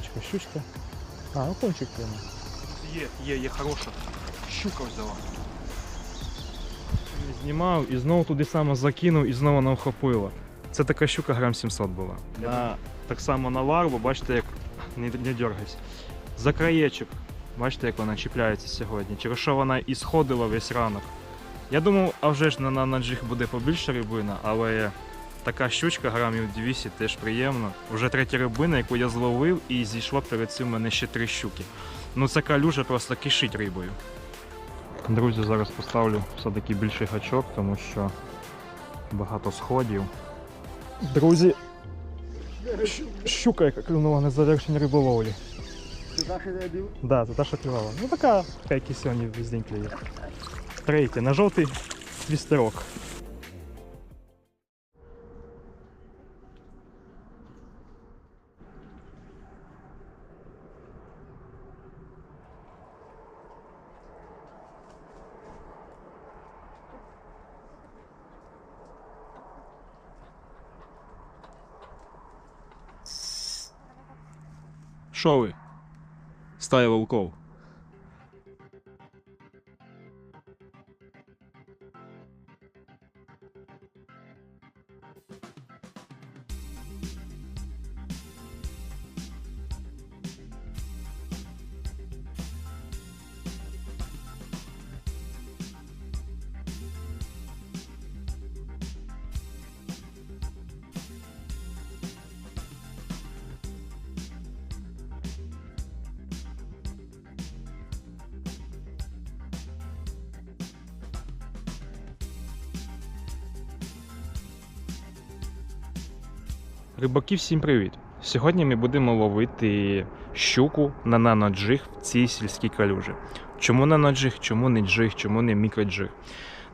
Невеличка щучка. А, ну кончик прямо. Є, є, є хороша. Щука взяла. Знімав і знову туди само закинув і знову нам вхопило. Це така щука грам 700 була. На, так само на ларву, бачите, як не, не дергайся. За краєчок. Бачите, як вона чіпляється сьогодні. Через що вона і сходила весь ранок. Я думав, а вже ж на, на, на джиг буде побільше рибина, але така щучка грамів 200 теж приємно. Вже третя рибина, яку я зловив, і зійшло перед цим мене ще три щуки. Ну ця калюжа просто кишить рибою. Друзі, зараз поставлю все-таки більший гачок, тому що багато сходів. Друзі, щука, яка клюнула на завершення риболовлі. Це та, що я бив? Да, це та, що клювала. Ну така, така як і сьогодні весь день клює. Третє, на жовтий твістерок. Що ви? Стая волков. Рибаки, всім привіт! Сьогодні ми будемо ловити щуку на наноджиг в цій сільській калюжі. Чому наноджиг, чому не джиг, чому не мікроджиг?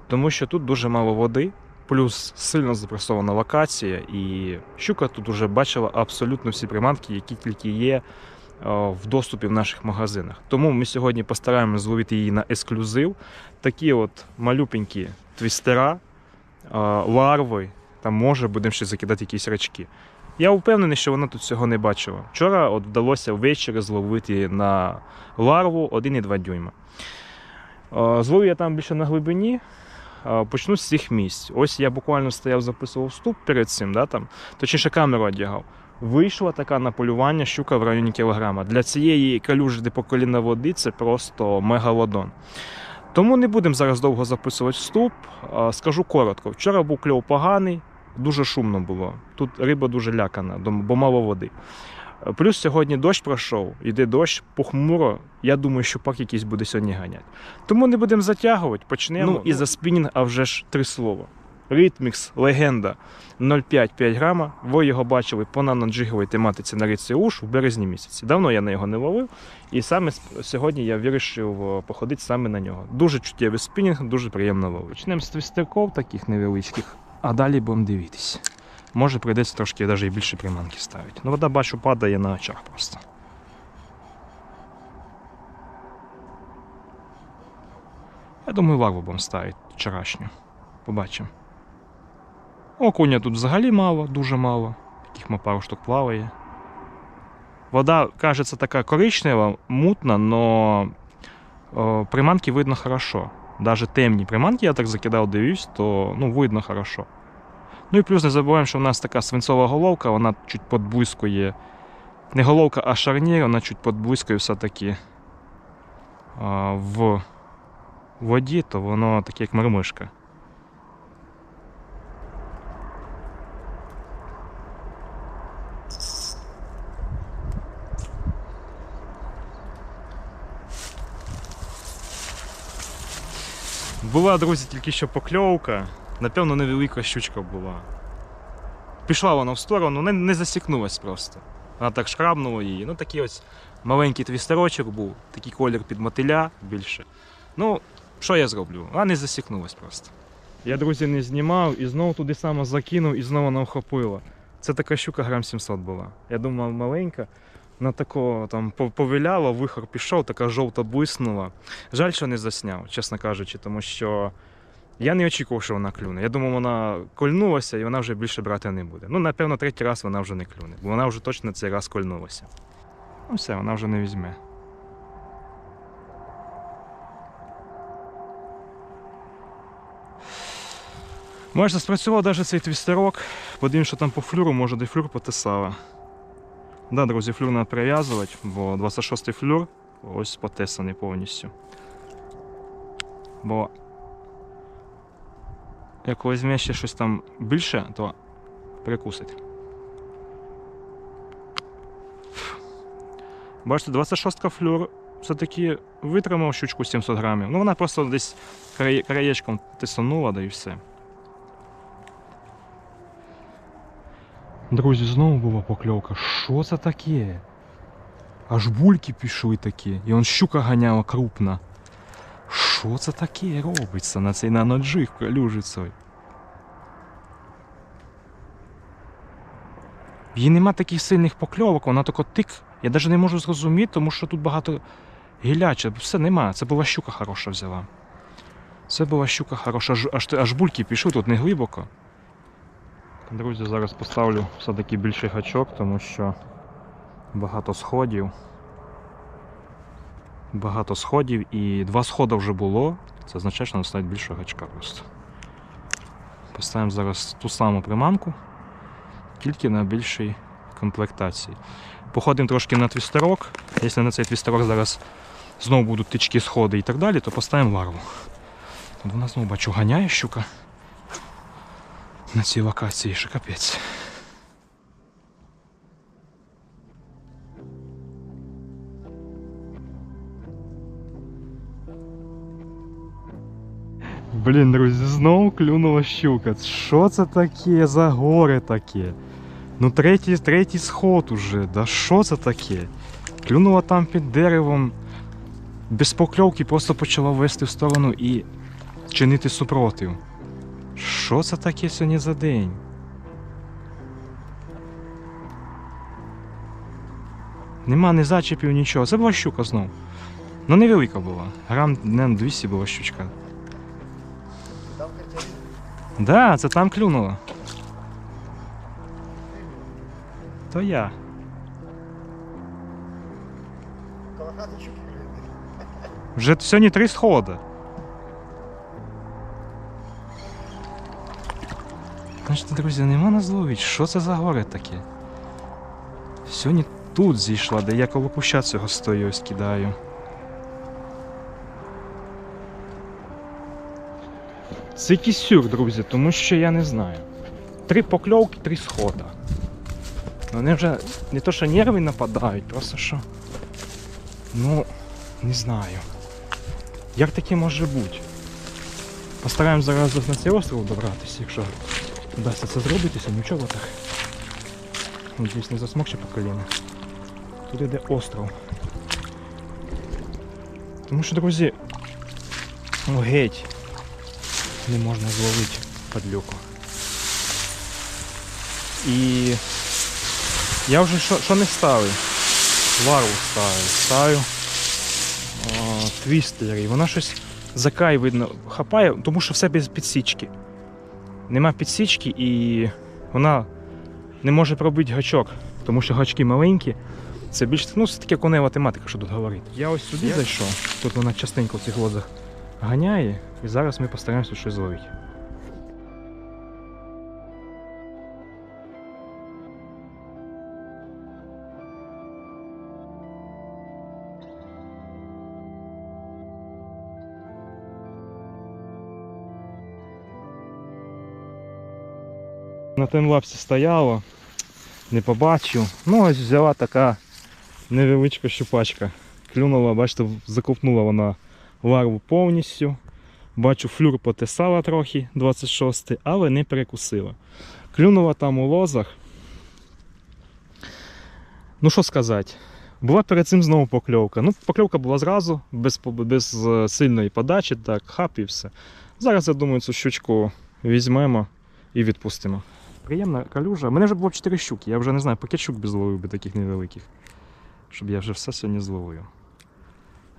Тому що тут дуже мало води, плюс сильно запресована локація, і щука тут вже бачила абсолютно всі приманки, які тільки є е, в доступі в наших магазинах. Тому ми сьогодні постараємося зловити її на ексклюзив. Такі от малюпенькі твістера, е, ларви, там може будемо ще закидати якісь рачки. Я впевнений, що вона тут цього не бачила. Вчора от вдалося ввечері зловити на ларву 1,2 дюйма. Зловив я там більше на глибині. Почну з цих місць. Ось я буквально стояв, записував вступ перед цим, да, там, точніше камеру одягав. Вийшла така на полювання щука в районі кілограма. Для цієї калюжі, де по коліна води, це просто мегалодон. Тому не будемо зараз довго записувати вступ. Скажу коротко. Вчора був кльов поганий, дуже шумно було. Тут риба дуже лякана, бо мало води. Е, Плюс сьогодні дощ пройшов, іде дощ, похмуро. Я думаю, що пак якийсь буде сьогодні ганяти. Тому не будемо затягувати, почнемо. Ну і за спінінг, а вже ж три слова. Ритмікс, легенда 0,5-5 грама. Ви його бачили по наноджиговій тематиці на ріці Уш в березні місяці. Давно я на його не ловив, і саме сьогодні я вирішив е, походити саме на нього. Дуже чуттєвий спінінг, дуже приємно ловити. Почнемо з твістерков таких невеличких, а далі будемо дивитися. Може прийдеться трошки навіть і більше приманки ставити. Ну, вода бачу падає на очах просто. Я думаю, ларву будемо ставити вчорашню. Побачимо. Окуня тут взагалі мало, дуже мало. Таких ма пару штук плаває. Вода, кажеться, така коричнева, мутна, но приманки видно хорошо. Даже темні приманки я так закидав, дивлюсь, то ну, видно хорошо. Ну і плюс не забуваємо, що в нас така свинцова головка, вона чуть подблискує. Не головка, а шарнір, вона чуть подблискує все-таки в воді, то воно таке як мармишка. Була, друзі, тільки що покльовка. Напевно, невелика щучка була. Пішла вона в сторону, не, не засікнулась просто. Вона так шкрабнула її. Ну, такий ось маленький твістерочок був, такий колір під мотиля більше. Ну, що я зроблю? Вона не засікнулась просто. Я, друзі, не знімав і знову туди само закинув і знову вона вхопила. Це така щука грам 700 була. Я думав, маленька. Вона такого там пов- повиляла, вихор пішов, така жовта блиснула. Жаль, що не засняв, чесно кажучи, тому що я не очікував, що вона клюне. Я думав, вона кольнулася і вона вже більше брати не буде. Ну, напевно, третій раз вона вже не клюне, бо вона вже точно цей раз кольнулася. Ну все, вона вже не візьме. Майже спрацював навіть цей твістерок. Подивимось, що там по флюру, може де флюр потесала. Да, друзі, флюр треба прив'язувати, бо 26-й флюр ось потесаний повністю. Бо як візьме ще щось там більше, то прикусить. Бачите, 26 флюр все-таки витримав щучку 700 грамів. Ну вона просто десь краєчком тисанула, да і все. Друзі, знову була покльовка. Що це таке? Аж бульки пішли такі. І он щука ганяла крупна. Що це таке робиться на цей наноджиг калюжицей? Їй нема таких сильних покльовок, вона тако тик. Я навіть не можу зрозуміти, тому що тут багато гіляче. Все нема. Це була щука хороша взяла. Це була щука хороша, аж, аж, аж бульки пішли, тут не глибоко. Друзі, зараз поставлю все-таки більший гачок, тому що багато сходів. Багато сходів і два сходи вже було. Це означає, що треба ставити більшого гачка просто. Поставимо зараз ту саму приманку, тільки на більшій комплектації. Походимо трошки на твістерок. Якщо на цей твістерок зараз знову будуть тички, сходи і так далі, то поставимо ларву. Вона знову бачу ганяє щука на цій локації, що капець. Блін, друзі, знову клюнула щука. Що це таке за горе таке? Ну, третій, третій сход уже. Да що це таке? Клюнула там під деревом. Без покльовки просто почала вести в сторону і чинити супротив. Що це таке сьогодні за день? Нема ні зачепів, нічого. Це була щука знов. Ну невелика була. Грам не 200 була щучка. Картина. Да, це там клюнуло. То я. Вже сьогодні три сходи. Значить, друзі, нема нас зловить. Що це за горе таке? Сьогодні тут зійшла, де я коло куща цього стою, ось кидаю. Це якийсь сюр, друзі, тому що я не знаю. Три покльовки, три схода. Вони вже не то, що нерви нападають, просто що. Ну, не знаю. Як таке може бути? Постараємось зараз на цей остров добратися, якщо вдасться це зробитися, нічого так. Надіюсь, не засмокче по коліна. Тут іде остров. Тому що, друзі, ну геть не можна зловити падлюку. І я вже що, не ставив? Ларву ставив. Ставив о, твістер, і вона щось за край видно хапає, тому що все без підсічки. Нема підсічки і вона не може пробити гачок, тому що гачки маленькі. Це більш ну, це таке конева тематика, що тут говорити. Я ось сюди зайшов, тут вона частенько в цих лозах ганяє, і зараз ми постараємося щось зловити. На таймлапсі стояло, не побачив. Ну, ось взяла така невеличка щупачка. Клюнула, бачите, закопнула вона ларву повністю. Бачу, флюр потисала трохи 26 але не перекусила. Клюнула там у лозах. Ну що сказати, була перед цим знову покльовка. Ну, покльовка була зразу, без, без е, сильної подачі, так, хап і все. Зараз, я думаю, цю щучку візьмемо і відпустимо. Приємна калюжа. Мене вже було 4 щуки. Я вже не знаю, пакет щук би зловив би таких невеликих. Щоб я вже все сьогодні зловив.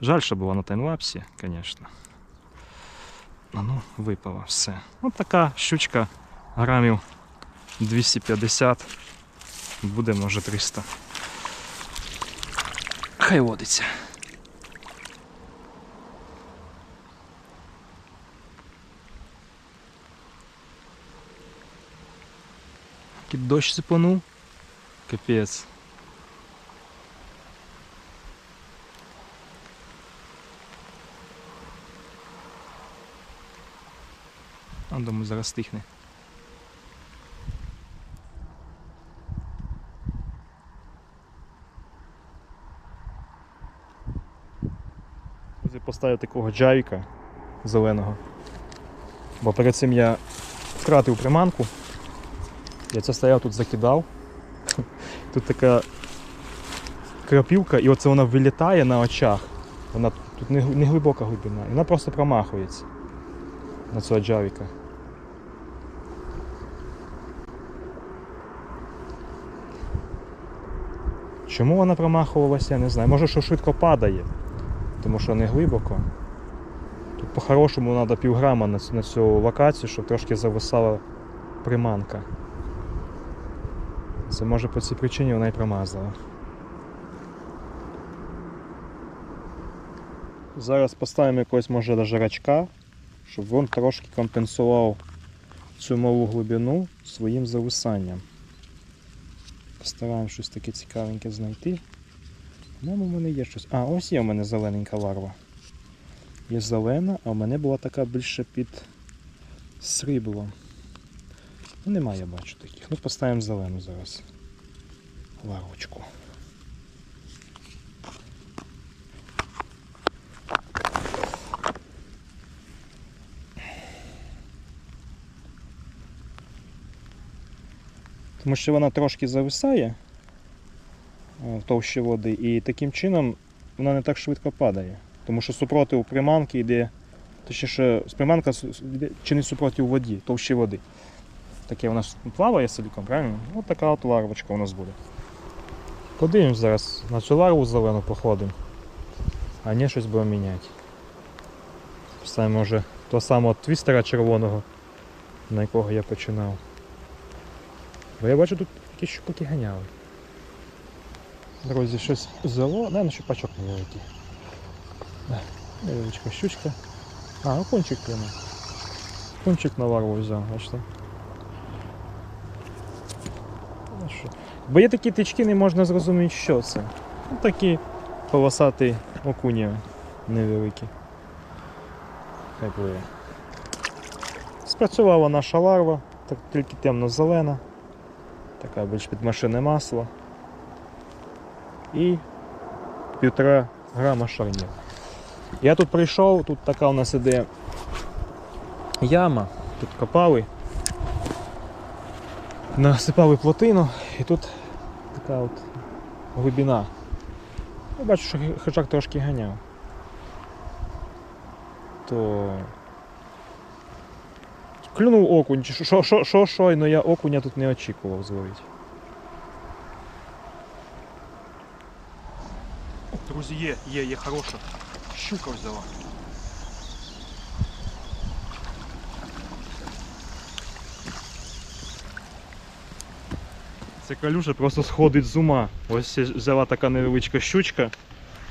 Жаль, що була на таймлапсі, звісно. Ну, випала все. Ось така щучка грамів 250. Буде, може, 300. Хай водиться. Який дощ сипанув. Капець. А думаю, зараз стихне. Поставив такого джавіка зеленого. Бо перед цим я втратив приманку. Я це стояв тут закидав. Тут така крапівка, і оце вона вилітає на очах. Вона тут не, глибока глибина. І вона просто промахується на цього джавіка. Чому вона промахувалася, я не знаю. Може, що швидко падає, тому що не глибоко. Тут по-хорошому треба півграма на, цю- на цю локацію, щоб трошки зависала приманка. Це може по цій причині вона і промазала. Зараз поставимо якогось може даже щоб він трошки компенсував цю малу глибину своїм зависанням. Постараємо щось таке цікавеньке знайти. По-моєму, в мене є щось. А, ось є в мене зелененька ларва. Є зелена, а в мене була така більше під сріблом. Ну, немає, я бачу таких. Ну, поставимо зелену зараз. Ларвочку. Тому що вона трошки зависає е, в товщі води, і таким чином вона не так швидко падає. Тому що супротив приманки йде, точніше, приманка чинить супротив воді, товщі води. Таке у нас плаває силікон, правильно? Ось така от ларвочка у нас буде. Подивимось зараз на цю ларву зелену походимо. А не щось будемо міняти. Поставимо може того самого твістера червоного, на якого я починав. Бо я бачу тут якісь щупаки ганяли. Друзі, щось взяло. Наверно, щупачок невеликий. Да, Невеличка щучка. А, окунчик прямо. Окунчик на ларву взяв, бачите. Ну що? Бо є такі тички, не можна зрозуміти, що це. Ну, такі полосаті окуні невеликі. Хай пливе. Спрацювала наша ларва, так тільки темно-зелена, така більш під машинне масло. І півтора грама шарнір. Я тут прийшов, тут така у нас іде яма, тут копали, насипали плотину і тут така от глибина. Я бачу, що хижак трошки ганяв. То клюнув окунь. чи Що, що, що, щойно я окуня тут не очікував зловити. Друзі, є, є, є хороша. Щука взяла. Ця калюжа просто сходить з ума. Ось взяла така невеличка щучка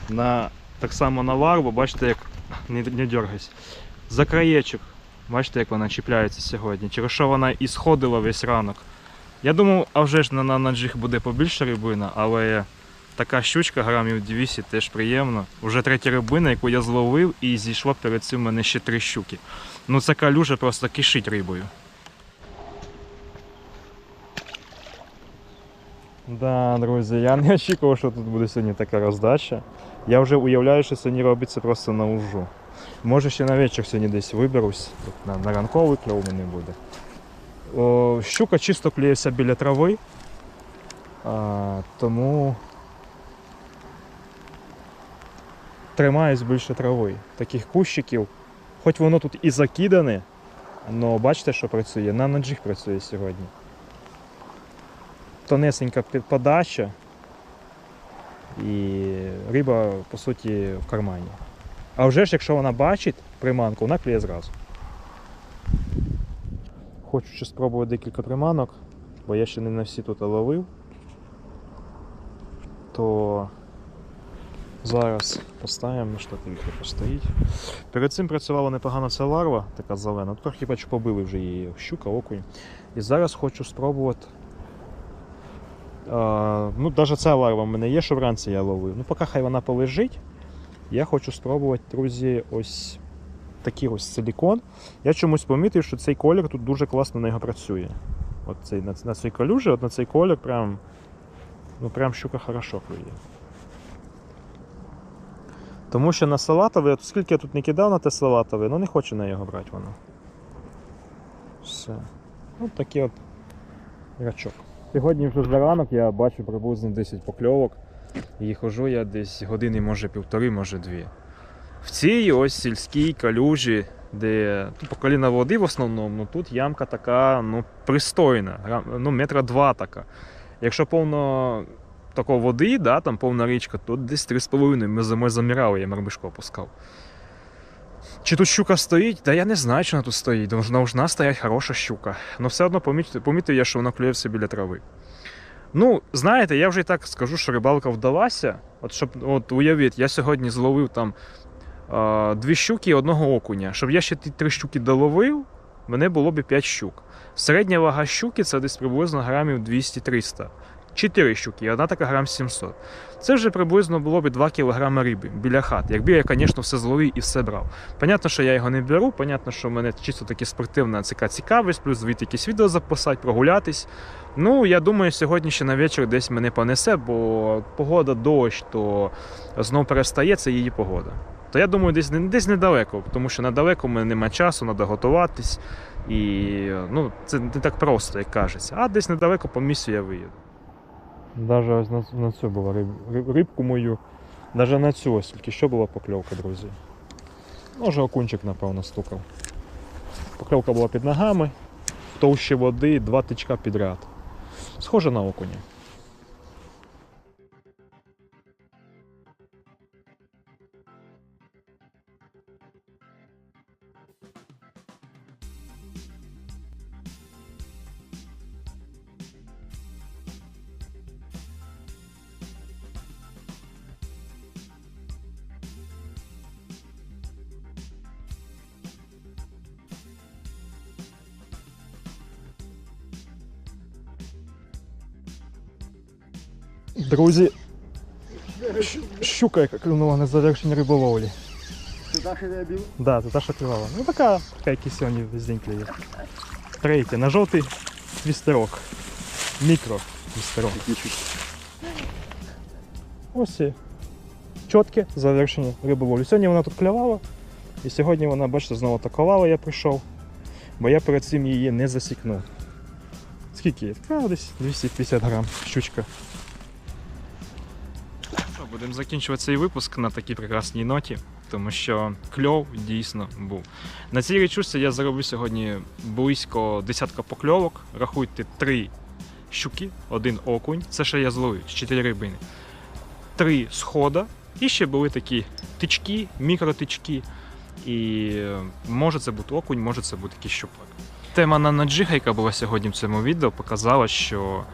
на, так само на ларву, бачите, як не, не дергайся. За краєчок. Бачите, як вона чіпляється сьогодні. Через що вона і сходила весь ранок. Я думав, а вже ж на, на, на джиг буде побільше рибина, але така щучка грамів 200 теж приємно. Уже третя рибина, яку я зловив, і зійшло перед цим мене ще три щуки. Ну ця калюжа просто кишить рибою. Да, друзі, я не очікував, що тут буде сьогодні така роздача. Я вже уявляю, що сьогодні робиться просто на ужу. Може ще на вечір сьогодні десь виберусь, на, на ранковий кльов мене буде. О, щука чисто клюється біля трави, а, тому тримаюсь більше трави. Таких кущиків, хоч воно тут і закидане, але бачите, що працює? На наджих працює сьогодні тонесенька подача і риба, по суті, в кармані. А вже ж, якщо вона бачить приманку, вона клює зразу. Хочу ще спробувати декілька приманок, бо я ще не на всі тут ловив. То Зараз поставимо на штативі, постоїть. Перед цим працювала непогано ця ларва, така зелена. Трохи побили вже її щука, окунь. І зараз хочу спробувати. Ну, навіть ця ларва в мене є, що вранці я ловив. Ну, поки хай вона полежить. Я хочу спробувати, друзі, ось такий ось силікон. Я чомусь помітив, що цей колір тут дуже класно на нього працює. От цей, на, на цей калюжі, от на цей колір прям, ну, прям щука хорошо клює. Тому що на салатовий, от скільки я тут не кидав на те салатове, ну не хочу на його брати воно. Все. От такий от рачок. Сьогодні вже за ранок я бачу приблизно 10 покльовок. І хожу я десь години, може півтори, може дві. В цій ось сільській калюжі, де ну, по коліна води в основному, ну тут ямка така ну, пристойна, ну, метра два така. Якщо повно такої води, да, там повна річка, то десь 3,5 ми зимою заміряли, я мармишку опускав. Чи тут щука стоїть? Та я не знаю, чи вона тут стоїть. Должна, стоять хороша щука. Але все одно помітив я, що вона клює все біля трави. Ну, знаєте, я вже і так скажу, що рибалка вдалася. От щоб от уявіть, я сьогодні зловив там е, дві щуки і одного окуня. Щоб я ще ті три щуки доловив, мене було б 5 щук. Середня вага щуки це десь приблизно грамів 200-300. Чотири щуки, і одна така грам 700. Це вже приблизно було б 2 кг риби біля хат. Якби я, звісно, все зловив і все брав. Понятно, що я його не беру, понятно, що в мене чисто таки спортивна ЦК цікавість, плюс звідти якісь відео записати, прогулятись. Ну, я думаю, сьогодні ще на вечір десь мене понесе, бо погода дощ, то знов перестає, це її погода. То я думаю, десь, десь недалеко, тому що недалеко в мене немає часу, треба готуватись. І ну, це не так просто, як кажеться. А десь недалеко по місцю я виїду. Навіть ось на, на цю була риб, риб- рибку мою. Навіть на цю ось тільки що була покльовка, друзі. Може окунчик, напевно, стукав. Покльовка була під ногами, в товщі води, два тичка підряд. Схоже на окуня. Друзі, щука, яка клюнула на завершення риболовлі. Сюда что я бил? Да, це та, що клювала. Ну така, така як сьогодні весь день клює. Третє, на жовтий твістерок. Мікро твістерок. Ось і чітке завершення риболовлі. Сьогодні вона тут клювала, і сьогодні вона, бачите, знову атакувала, я прийшов, бо я перед цим її не засікнув. Скільки? А, десь 250 грам щучка. Будемо закінчувати цей випуск на такій прекрасній ноті, тому що кльов дійсно був. На цій річушці я заробив сьогодні близько десятка покльовок. Рахуйте три щуки, один окунь. Це ще я зловив з чотири рибини. Три схода. І ще були такі тички, мікротички. І е, може це бути окунь, може це бути якийсь щупак. Тема на наджига, яка була сьогодні в цьому відео, показала, що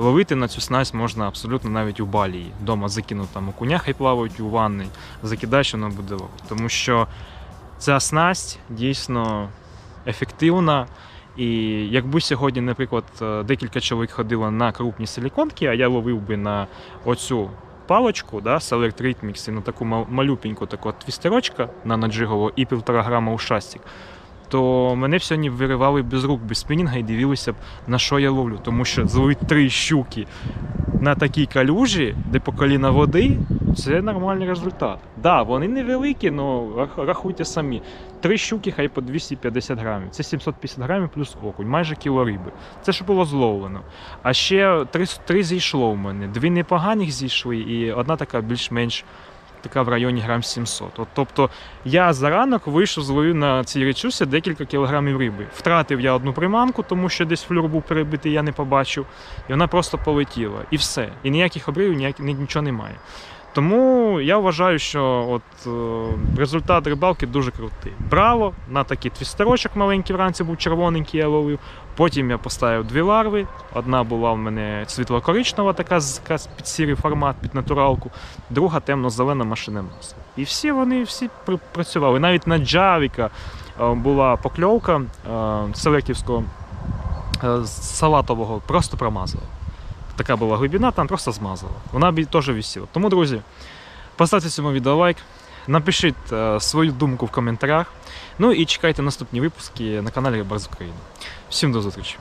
ловити на цю снасть можна абсолютно навіть у балії. Дома закинув там окуня, хай плавають у ванні, закидаєш, воно буде ловити. Тому що ця снасть дійсно ефективна. І якби сьогодні, наприклад, е, декілька чоловік ходило на крупні силіконки, а я ловив би на оцю паличку, да, Select Rhythmics, і на таку мал- малюпеньку таку твістерочка на наджигову і півтора грама у шастик, то мене б сьогодні виривали без рук, без спінінга і дивилися б, на що я ловлю. Тому що зловити три щуки на такій калюжі, де по коліна води, це нормальний результат. Так, да, вони невеликі, але рахуйте самі. Три щуки хай по 250 грамів. Це 750 грамів плюс окунь, майже кіло риби. Це що було зловлено. А ще три, три зійшло в мене. Дві непоганих зійшли, і одна така більш-менш така в районі грам 700. От, тобто я за ранок вийшов, зловив на цій речусі декілька кілограмів риби. Втратив я одну приманку, тому що десь флюр був перебитий, я не побачив. І вона просто полетіла. І все. І ніяких обривів, ніяк, нічого немає. Тому я вважаю, що от, е, результат рибалки дуже крутий. Браво! На такий твістерочок маленький вранці був червоненький, я ловив. Потім я поставив дві ларви. Одна була в мене світло-коричнева, така з така під сірий формат, під натуралку, друга темно-зелена машина носа. І всі вони всі пр- працювали. Навіть на Джавіка е, була покльовка е, селектівського е, салатового, просто промазала. Така була глибина, там просто змазала. Вона теж висіла. Тому, друзі, поставте цьому відео лайк, напишіть е, свою думку в коментарях. Ну і чекайте наступні випуски на каналі Рибар з України. Всім до зустрічі!